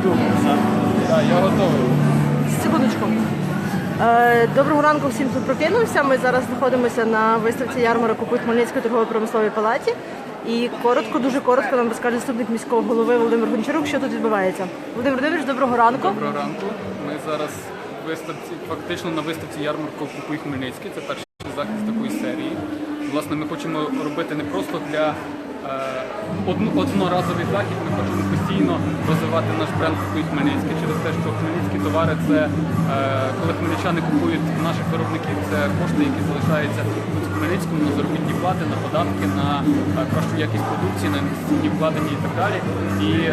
йду. Так, я готовий. Секундочку. Е, Доброго ранку всім, хто прокинувся. Ми зараз знаходимося на виставці ярмарок у Хмельницької торгово-промисловій палаті. І коротко, дуже коротко нам розкаже заступник міського голови Володимир Гончарук, що тут відбувається. Володимир Володимирович, доброго ранку. Доброго ранку. Ми зараз виставці, фактично на виставці ярмарку Купуй Хмельницький. Це перший захід з такої серії. Власне, ми хочемо робити не просто для одноразовий захід, ми хочемо постійно розвивати наш бренд Купуй Хмельницький через те, що хмельницькі товари це е, коли хмельничани купують наших виробників, це кошти, які залишаються тут в Хмельницькому на заробітні плати, на податки, на е, кращу якість продукції, на інвестиційні вкладення і так далі. І е,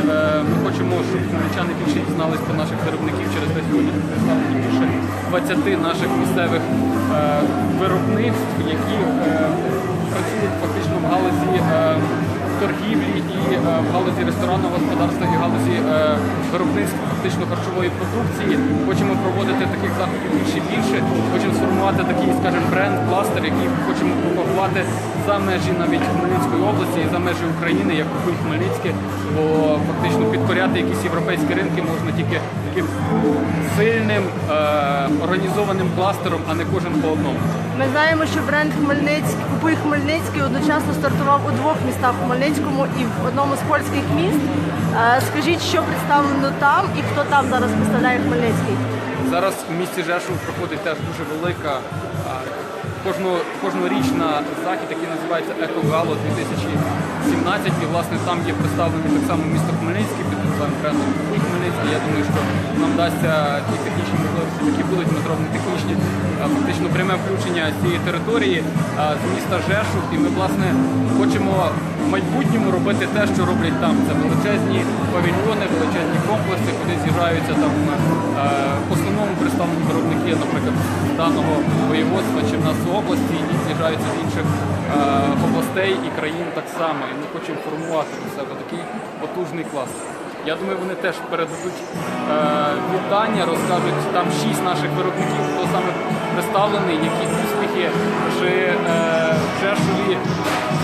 ми хочемо, щоб хмельничани більше дізнались про наших виробників. Через те сьогодні представлені більше 20 наших місцевих е, виробництв, які галузі господарства і галузі е, виробництва фактично харчової продукції. Хочемо проводити таких заходів більше і більше. Хочемо сформувати такий, скажімо, бренд, кластер, який хочемо пропагувати за межі навіть Хмельницької області і за межі України, як Купуй Хмельницьке, бо фактично підкоряти якісь європейські ринки можна тільки таким сильним е, організованим кластером, а не кожен по одному. Ми знаємо, що бренд Хмельницький Купуй Хмельницький одночасно стартував у двох містах у Хмельницькому і в одному з польських міст. Е, Скажіть, що представлено там і хто там зараз представляє Хмельницький? Зараз в місті Жешув проходить теж дуже велика а, кожно, кожнорічна захід, який називається Екогало 2017. І власне там є представлені так само місто Хмельницький під названням брендом Хмельницький. Я думаю, що нам вдасться ті технічні можливості, які будуть, ми зробимо технічні, фактично пряме включення цієї території з міста Жершу. І ми власне хочемо в майбутньому робити те, що роблять там. Це величезні павільйони, величезні комплекси, куди з'їжджаються там е, в основному представлені виробники, наприклад, даного воєводства чи в нас в області, і з'їжджаються з інших е, областей і країн так само. І ми хочемо формувати у себе такий потужний клас. Я думаю, вони теж передадуть е, вітання, розкажуть там шість наших виробників, хто саме представлений, які успіхи, чи е, в Жешові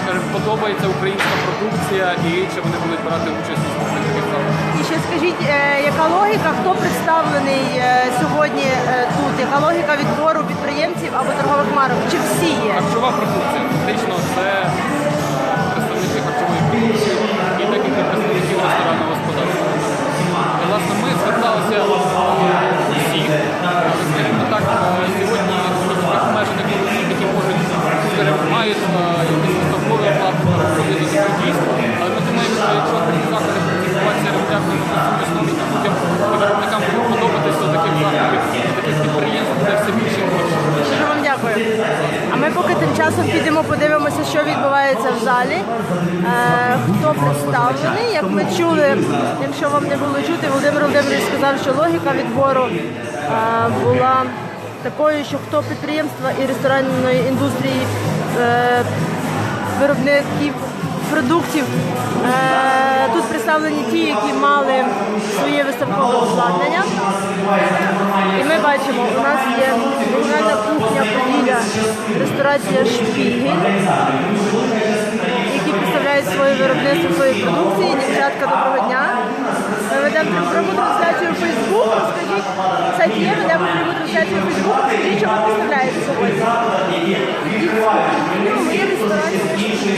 скажімо, подобається українська продукція і чи вони будуть брати участь у таких заходах. І ще скажіть, е, яка логіка, хто представлений е, сьогодні е, тут? Яка логіка відбору підприємців або торгових марок? Чи всі є? Харчова продукція. Фактично це такою, що хто підприємства і ресторанної індустрії е, виробників продуктів. Е, тут представлені ті, які мали своє виставкове обладнання. І ми бачимо, у нас є регіональна кухня Поділля, ресторація Шпігель, які представляють своє виробництво своєї продукції. Дівчатка, доброго дня. Ми ведемо пряму трансляцію у Фейсбук. Розкажіть, сайт є, ведемо пряму трансляцію у Фейсбук. Розкажіть, що ви представляєте сьогодні. Ну, Ми є ресторація Шпігель.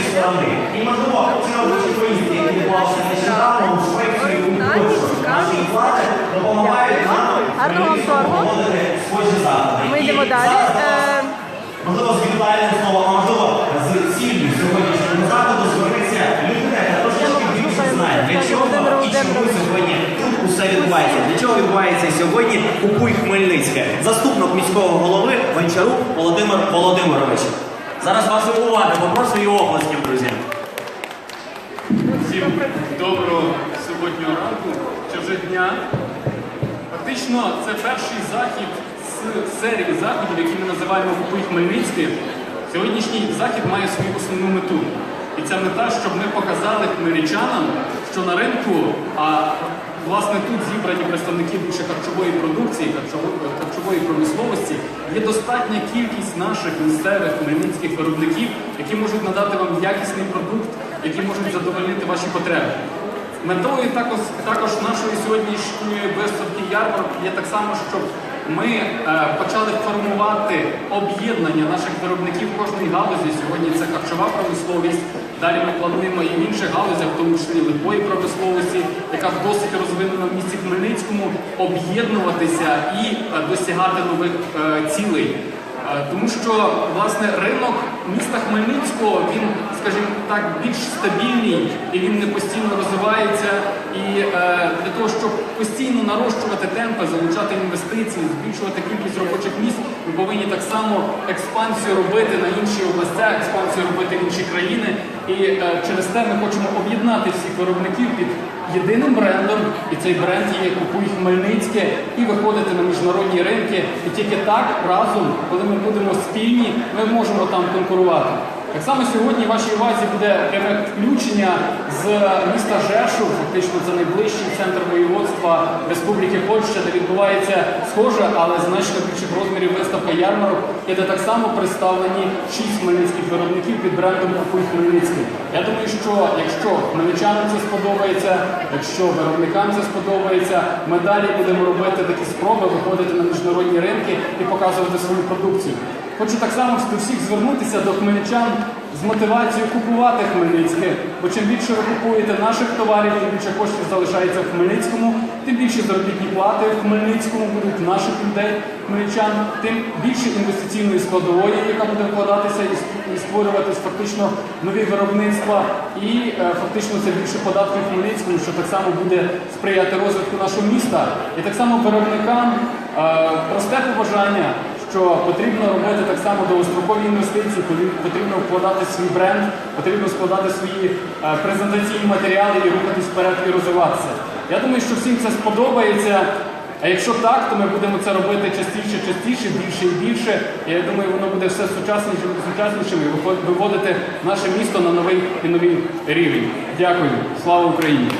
Оригінальні, цікаві. Дякую. Гарного вам торгу. Ми йдемо далі. Е, Можливо, з віртуальним словом, а можливо, для чого і чому сьогодні тут усе відбувається. Для чого відбувається сьогодні Купуй Хмельницьке. Заступник міського голови Гончарук Володимир Володимирович. Зараз вашу увагу, попрошу і оплесків, друзі. Всім доброго суботнього ранку чи вже дня. Фактично, це перший захід з серії заходів, які ми називаємо Купуй Хмельницький. Сьогоднішній захід має свою основну мету. І ця мета, щоб ми показали хмельничанам, що на ринку, а власне тут зібрані представники більше харчової продукції, харчової, промисловості, є достатня кількість наших місцевих хмельницьких виробників, які можуть надати вам якісний продукт, які можуть задовольнити ваші потреби. Метою також, також нашої сьогоднішньої виставки ярмарок є так само, щоб ми е, почали формувати об'єднання наших виробників кожної галузі. Сьогодні це харчова промисловість. Далі ми плануємо і в інших галузях, в тому числі липої промисловості, яка досить розвинена в місті Хмельницькому, об'єднуватися і е, досягати нових е, цілей. Е, Тому що власне ринок міста Хмельницького він, скажімо так, більш стабільний і він не постійно розвивається. І е, для того, щоб постійно нарощувати темпи, залучати інвестиції, збільшувати кількість робочих місць, ми повинні так само експансію робити на інші області, експансію робити в інші країни. І е, через те ми хочемо об'єднати всіх виробників під єдиним брендом, і цей бренд є Купуй Хмельницьке, і виходити на міжнародні ринки. І тільки так разом, коли ми будемо спільні, ми можемо там конкурувати. Так само сьогодні в вашій увазі буде пряме включення з міста Жешу, фактично це найближчий центр воєводства Республіки Польща, де відбувається схожа, але значно більших розмірів виставка ярмарок, і де так само представлені шість хмельницьких виробників під брендом Купуй Хмельницький. Я думаю, що якщо хмельничанам це сподобається, якщо виробникам це сподобається, ми далі будемо робити такі спроби виходити на міжнародні ринки і показувати свою продукцію. Хочу так само до всіх звернутися до хмельничан з мотивацією купувати Хмельницьке, бо чим більше ви купуєте наших товарів, тим більше коштів залишається в Хмельницькому, тим більше заробітні плати в Хмельницькому будуть наших людей, хмельничан, тим більше інвестиційної складової, яка буде вкладатися і створюватись фактично нові виробництва, і е, фактично це більше податків в Хмельницькому, що так само буде сприяти розвитку нашого міста. І так само виробникам е, просте побажання що потрібно робити так само довгострокові інвестиції, потрібно вкладати свій бренд, потрібно складати свої е, презентаційні матеріали і рухатись вперед і розвиватися. Я думаю, що всім це сподобається. А якщо так, то ми будемо це робити частіше, частіше, більше і більше. Я думаю, воно буде все сучаснішим і сучаснішим і виводити наше місто на новий і новий рівень. Дякую. Слава Україні!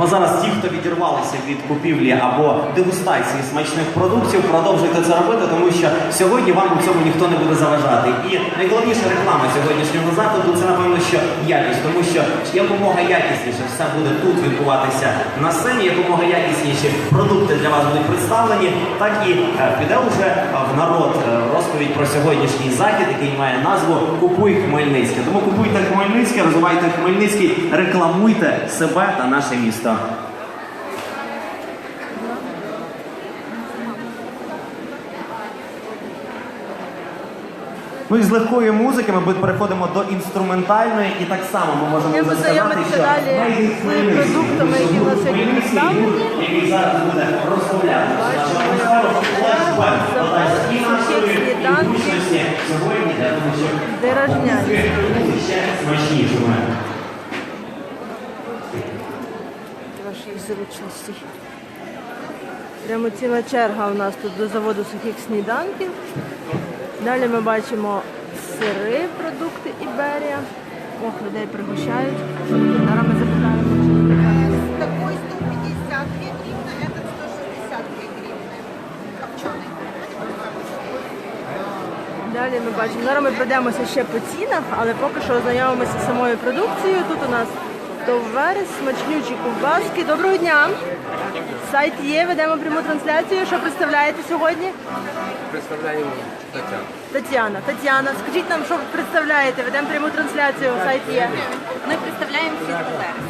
Ну зараз ті, хто відірвалися від купівлі або дегустації смачних продуктів, продовжуйте це робити, тому що сьогодні вам у цьому ніхто не буде заважати. І найголовніша реклама сьогоднішнього заходу це напевно, що якість, тому що якомога якісніше все буде тут відбуватися на сцені, якомога якісніші продукти для вас будуть представлені, так і е, піде вже в народ е, розповідь про сьогоднішній захід, який має назву Купуй Хмельницьке. Тому купуйте Хмельницьке, розвивайте Хмельницький, рекламуйте себе та наше місто. Ну і з легкої музики ми переходимо до інструментальної, і так само ми можемо Я сказати, познайомитися що далі Made з Хмельницький, продуктами, які в нас сьогодні Хмельницький, представлені. який зараз буде Бачимо, додасть і сніданки. ідентичності сьогодні, я думаю, що Дорожняні. буде ще смачнішими. ваших зручностей. Прямо ціла черга у нас тут до заводу сухих сніданків. Далі ми бачимо сири, продукти Іберія. Ох, людей пригощають. Зараз ми запитаємо. чи Такой 152 гривны, этот 162 гривны. Копченый. Далі ми бачимо. Зараз ми пройдемося ще по цінах, але поки що ознайомимося з самою продукцією. Тут у нас товари, смачнючі ковбаски. Доброго дня! Сайт є, ведемо пряму трансляцію. Що представляєте сьогодні? Представляємо Тетяну. Тетяна. Тетяна, скажіть нам, що ви представляєте? Ведемо пряму трансляцію, сайт є. Ми представляємо фірму Верес.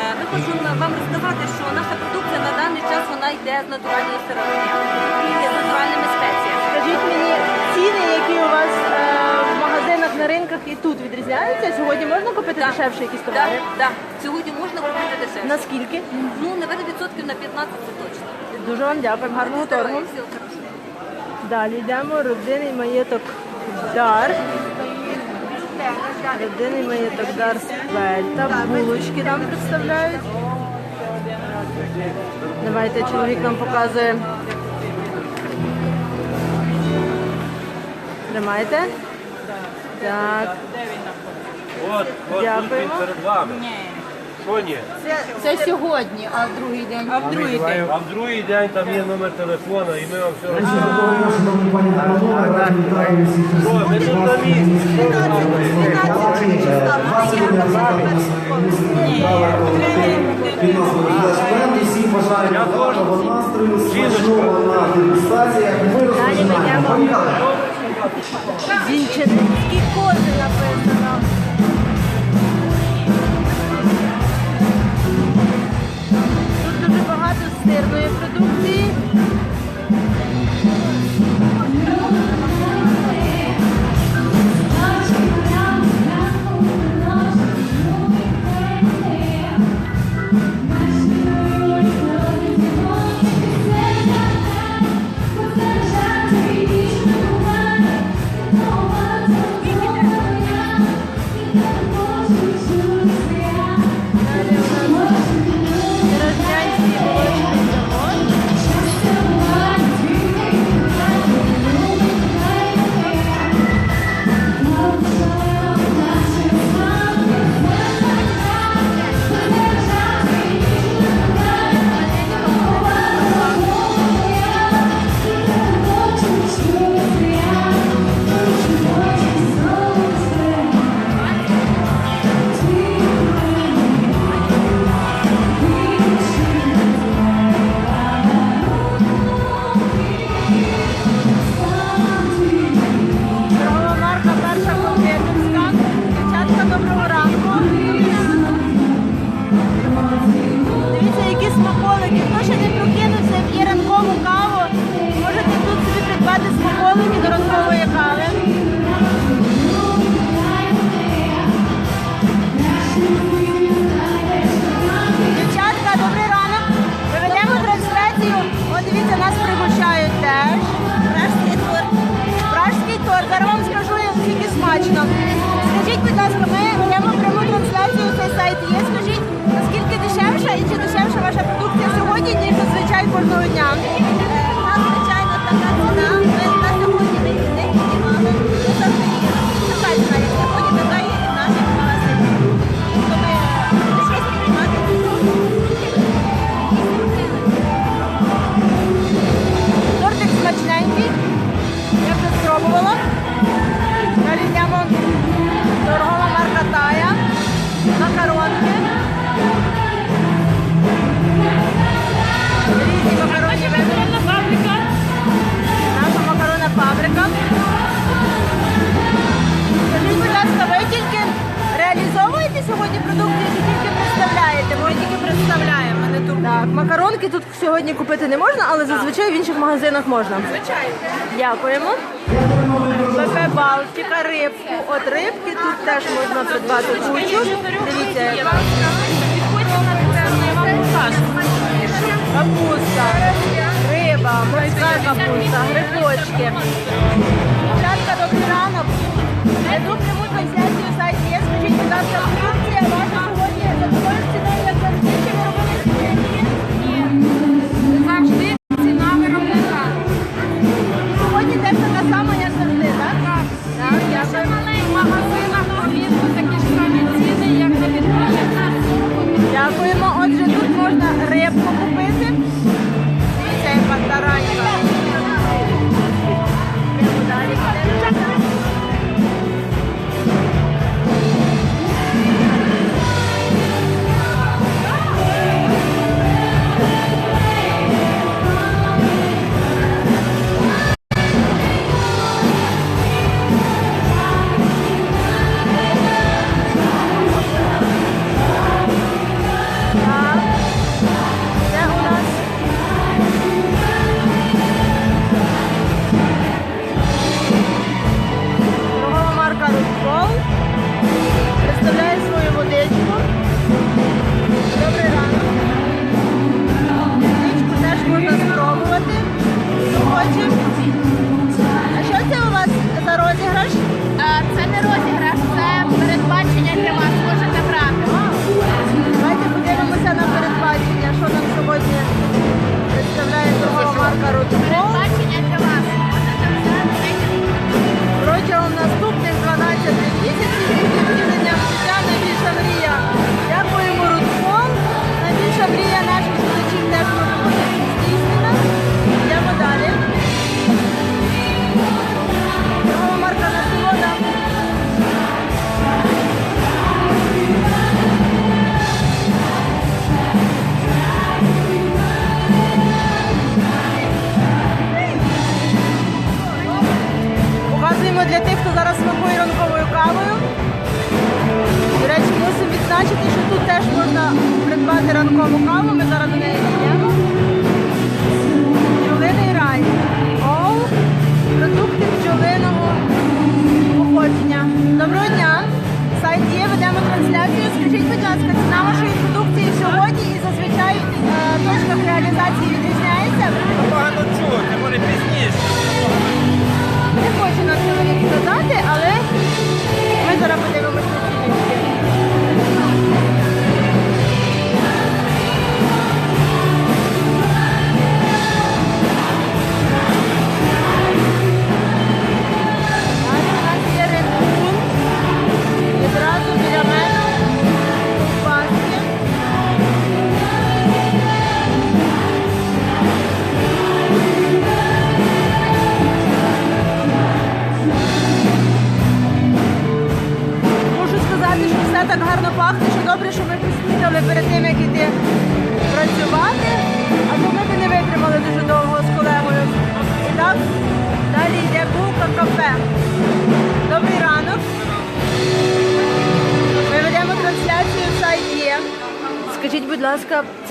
Е, Ми хочемо вам розказати, що наша продукція на даний час вона йде з натуральної сировини і з натуральними спеціями. Скажіть мені, ціни, які у вас е, на ринках і тут відрізняються? Сьогодні можна купити Так. дешевше якісь Так, товари? так. Сьогодні можна купити дешевше. Наскільки? Ну, напевно, відсотків на 15 це точно. Дуже вам дякую, гарного торгу. Далі йдемо. Родинний маєток дар. Родинний маєток дар Спельта. Булочки нам представляють. Давайте чоловік нам показує. Тримайте. Так. От, от він перед вами. Що ні? Це сьогодні, а в другий день. А в другий день. А в другий день там є номер телефона, і ми вам все розповімо. Що, ми тут на місці. Що ви нам робите? Всім бажаю Я гарного теж. настрою, Жіночка. смачного на дегустаціях. Ми Далі розпочинаємо. Поїхали. Зінченські кози написано. Я вже спробувала. Далі йдемо торгова марка Тая. Макаронки. Різні макаронні вибори. фабрика. Наша макаронна фабрика. Скажіть, будь ласка, ви тільки реалізовуєте сьогодні продукцію чи тільки представляєте? Ми тільки представляємо, тут. Так, макаронки тут сьогодні купити не можна, але зазвичай в інших магазинах можна. Звичайно. Дякуємо. ПП Балтика, рибку. От рибки тут теж можна придбати кучу. Дивіться, яка. Капуста, риба, морська капуста, грибочки. Дівчатка, добрий ранок. Веду пряму трансляцію сайт є. Скажіть, будь ласка, приготувати ранкову каву. Ми зараз до неї йдемо. Бджолиний рай. Оу, продукти бджолиного походження. Доброго дня! Сайт є, ведемо трансляцію. Скажіть, будь ласка, ціна вашої продукції сьогодні і зазвичай е, точках реалізації відрізняється? Погано чути, може пізніше. Не хочу на чоловік сказати, але ми зараз подивимося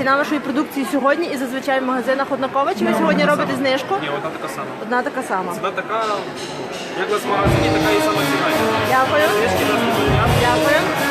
ціна вашої продукції сьогодні і зазвичай в магазинах однакова? Чи ви сьогодні робите знижку? Ні, одна така сама. Одна така сама. Ціна така, як у нас в магазині, така і сама ціна. Дякую. Нас не. Дякую.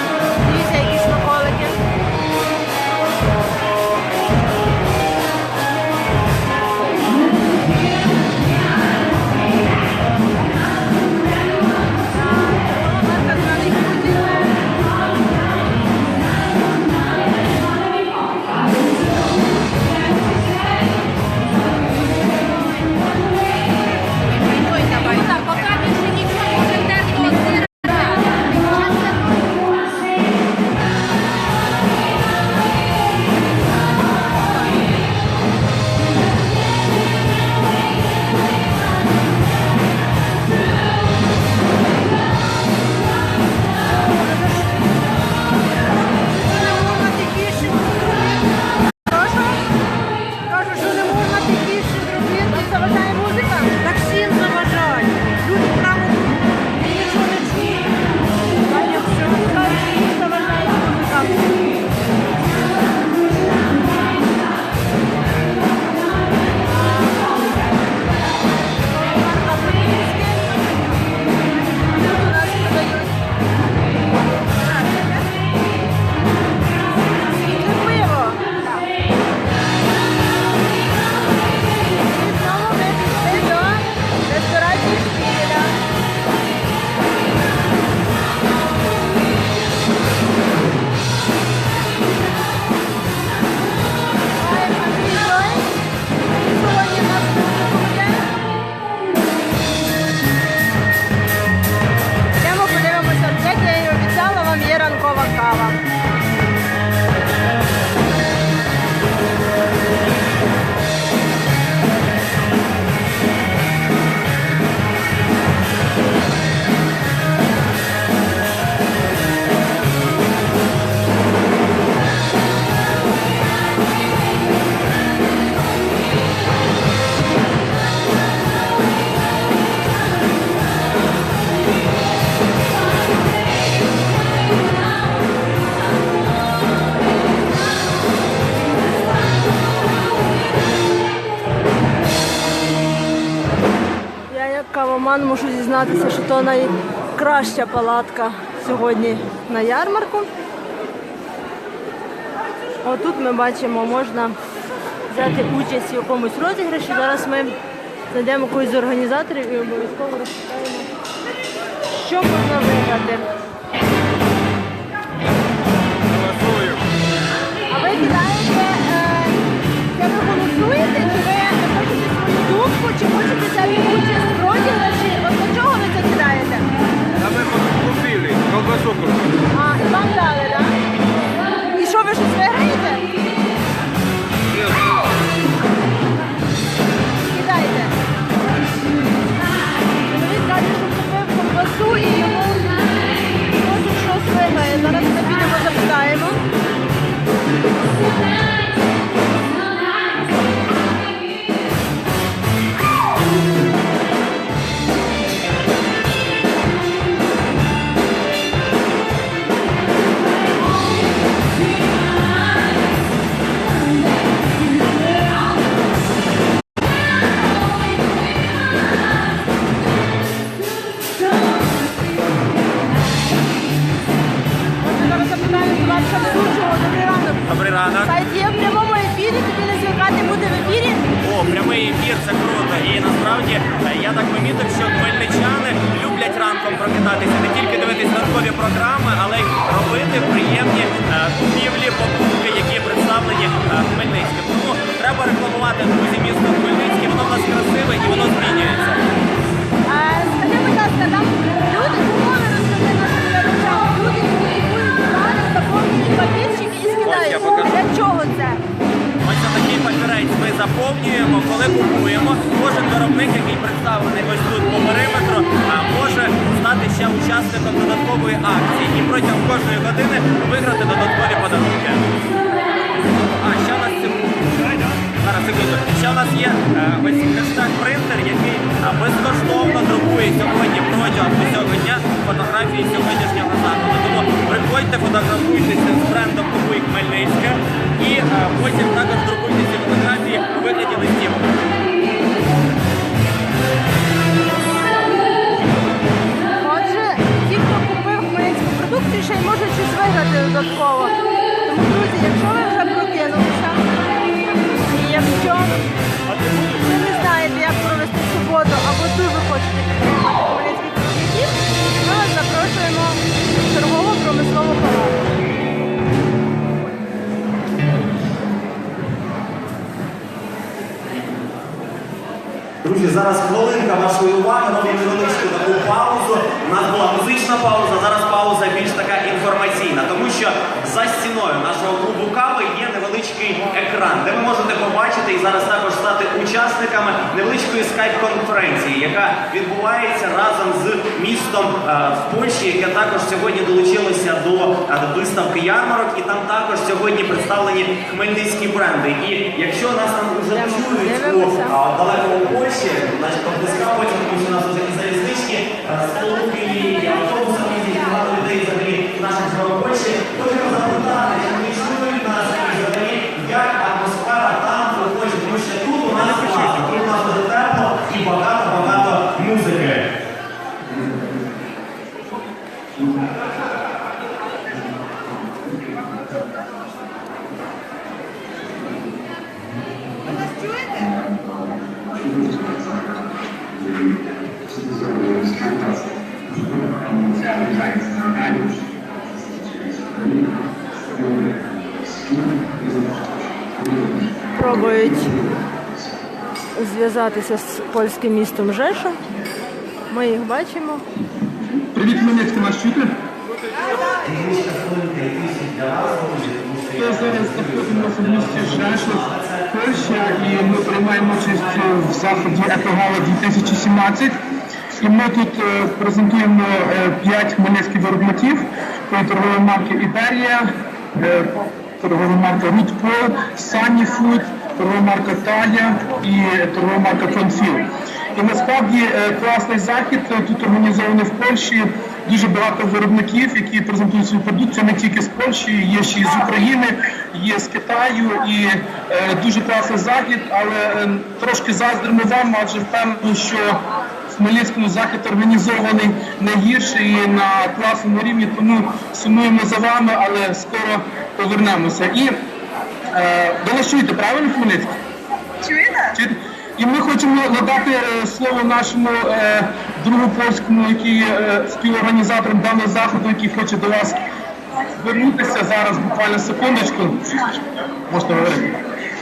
Кавоман що то найкраща палатка сьогодні на ярмарку. Отут ми бачимо, можна взяти участь у якомусь розіграші. Зараз ми знайдемо когось з організаторів і обов'язково розпитаємо, що можна виграти. У нас була музична пауза, зараз пауза більш така інформаційна, тому що за стіною нашого клубу кави є невеличкий екран, де ви можете побачити і зараз також стати учасниками невеличкої скайп-конференції, яка відбувається разом з містом е, в Польщі, яке також сьогодні долучилося до е, виставки ярмарок, і там також сьогодні представлені хмельницькі бренди. І якщо нас там вже чують у а, далекому Польщі, значить, потім, тому що нас вже і е, сполуки і автобусами і багато людей взагалі наших з Польщі. Хочемо запитати, чи не чують нас і взагалі, як атмосфера там проходить, тому що тут у нас багато, тут у нас дуже тепло і багато-багато музики. Пробують зв'язатися з польським містом Жеша. Ми їх бачимо. Привіт, Хмельницький, нас чути? Я зараз знаходимося в місті Жешов, Польща, і ми приймаємо участь в заході Екогала 2017. І ми тут е, презентуємо е, п'ять хмельницьких виробників торгової марки Іберія, е, торгова марка Рудпол, Сані Фуд, торгова марка Тая і торгова марка Конфіл. І насправді е, класний захід е, тут організований в Польщі. Дуже багато виробників, які презентують свою продукцію не тільки з Польщі, є ще й з України, є з Китаю. І е, дуже класний захід, але е, трошки заздримо вам, адже впевнені, що в Хмельницькому захід організований не гірше і на класному рівні. Тому сумуємо за вами, але скоро повернемося. І е, до вас чуєте, правильно Хмельницький? Чуєте? І ми хочемо надати е, слово нашому е, другу польському, який є е, співорганізатором даного заходу, який хоче до вас звернутися зараз, буквально секундочку. Можна говорити.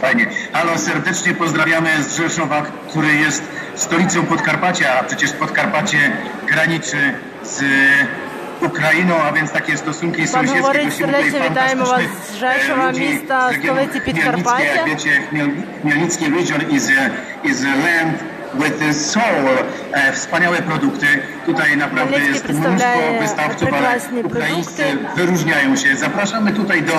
Fajnie. Halo, serdecznie pozdrawiamy z Rzeszowa, który jest stolicą Podkarpacia, a przecież Podkarpacie graniczy z Ukrainą, a więc takie stosunki Pan Gościmy tutaj fantastycznych, was z Rzeszowa, e, miasta, regionu. Podkarpacia. Wiecie, Chmielnicki region is is land with Soul. E, wspaniałe produkty. Tutaj naprawdę jest mnóstwo wystawców, ale ukraińscy wyróżniają się. Zapraszamy tutaj do,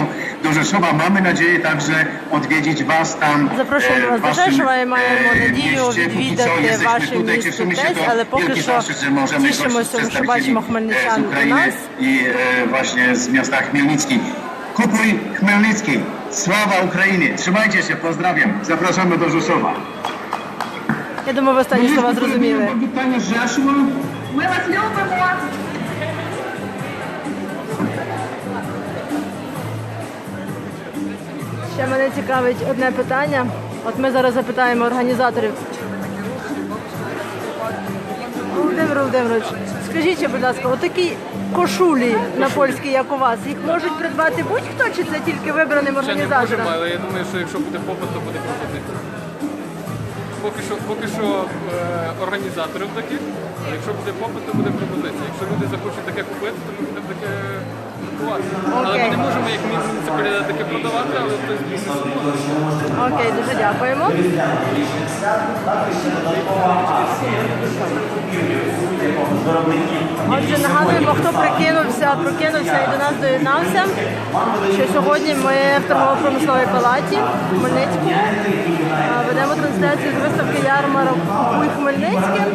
do Rzeszowa. Mamy nadzieję także odwiedzić Was tam. E, Zapraszamy Was do Rzeszowa i mamy e, nadzieję odwiedzić Wasze tutaj. Cieszymy się to wielki zaszczyt, że możemy gościć przedstawicieli e, z Ukrainy i właśnie z miasta Chmielnicki. Kupuj Chmielnicki! Sława Ukrainie! Trzymajcie się, pozdrawiam. Zapraszamy do Rzeszowa. Я думаю, ви останні слова зрозуміли. Ми вас любимо. Ще мене цікавить одне питання. От ми зараз запитаємо організаторів. Володимир Володимирович, скажіть, будь ласка, отакі кошулі на польській, як у вас, їх можуть придбати будь-хто, чи це тільки вибраним Ще не можемо, але я думаю, що якщо буде попит, то буде пропозиція. Поки що, поки що е, організаторів таких, якщо буде попит, то буде пропозиція. Якщо люди захочуть таке купити, то ми будемо таке Але ми не можемо як муніципалітет таке продавати, але хтось бізнес може. Окей, дуже дякуємо. Отже, нагадуємо, хто прикинувся, прокинувся і до нас доєднався, що сьогодні ми в торгово-промисловій палаті Хмельницькому ведемо трансляцію з виставки ярмарок у Хмельницьке.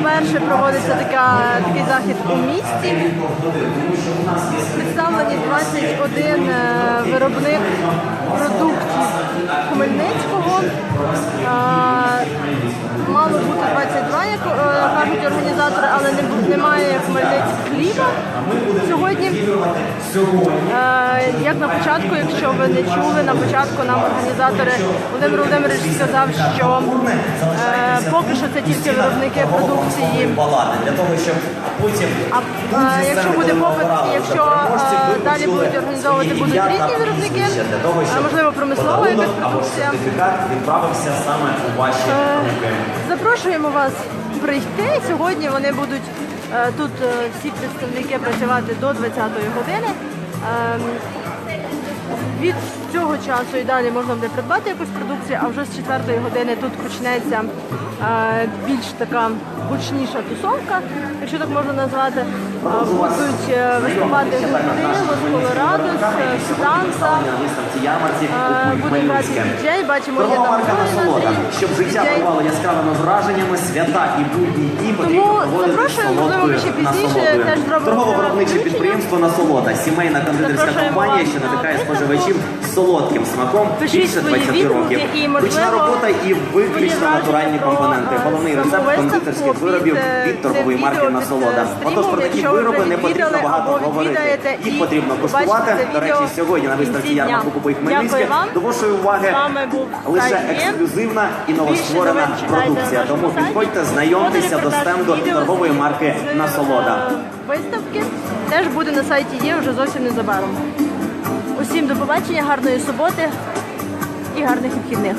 Вперше проводиться така, такий захід у місті. Представлені 21 е, виробник продуктів Хмельницького. Мало бути 22, як е, кажуть організатори, але не немає Хмельницького хліба сьогодні. Е, Як на початку, якщо ви не чули, на початку нам організатори Володимир Володимирович сказав, що е, поки що це тільки виробники продукції. А е, якщо буде попит, якщо далі будуть організовувати будуть різні виробники, а можливо промислова якась продукція. відправився саме у ваші руки. Запрошуємо вас прийти. Сьогодні вони будуть е, тут е, всі представники працювати до 20-ї години. Ем, Цього часу і далі можна буде придбати якусь продукцію, а вже з 4 години тут почнеться е, більш така гучніша тусовка, якщо так можна назвати. Е, Будуть е, виступати гурти з Колорадос, з Станса. Буде грати діджей, бачимо, є там насолода, щоб життя бувало яскравими враженнями, свята і будні дні потрібно Тому проводити солодкою пізніше насолодою. Торгово-виробниче підприємство Насолода, сімейна кондитерська компанія, що на надихає виставку. споживачів солодким смаком Пишіть більше свої 20 відгуки років. і, можливо, Ручна робота і виключно враження натуральні про, компоненти. е, Головний рецепт кондитерських виробів е, від торгової марки відео, під, Насолода. е. Отож про такі Якщо ви вироби не потрібно відвідали багато або говорити. відвідаєте Їх потрібно побачите куштувати. це До речі, відео сьогодні на в кінці виставці дня. ярмарку Купуй Хмельницьке Дякую вам. до вашої уваги З вами був лише ексклюзивна і новостворена новин читайте на продукція. нашому Тому сайті. підходьте, знайомтеся до Фото, стенду відео торгової марки з, Насолода. е, Виставки теж буде на сайті є вже зовсім незабаром. Усім до побачення, гарної суботи і гарних вихідних.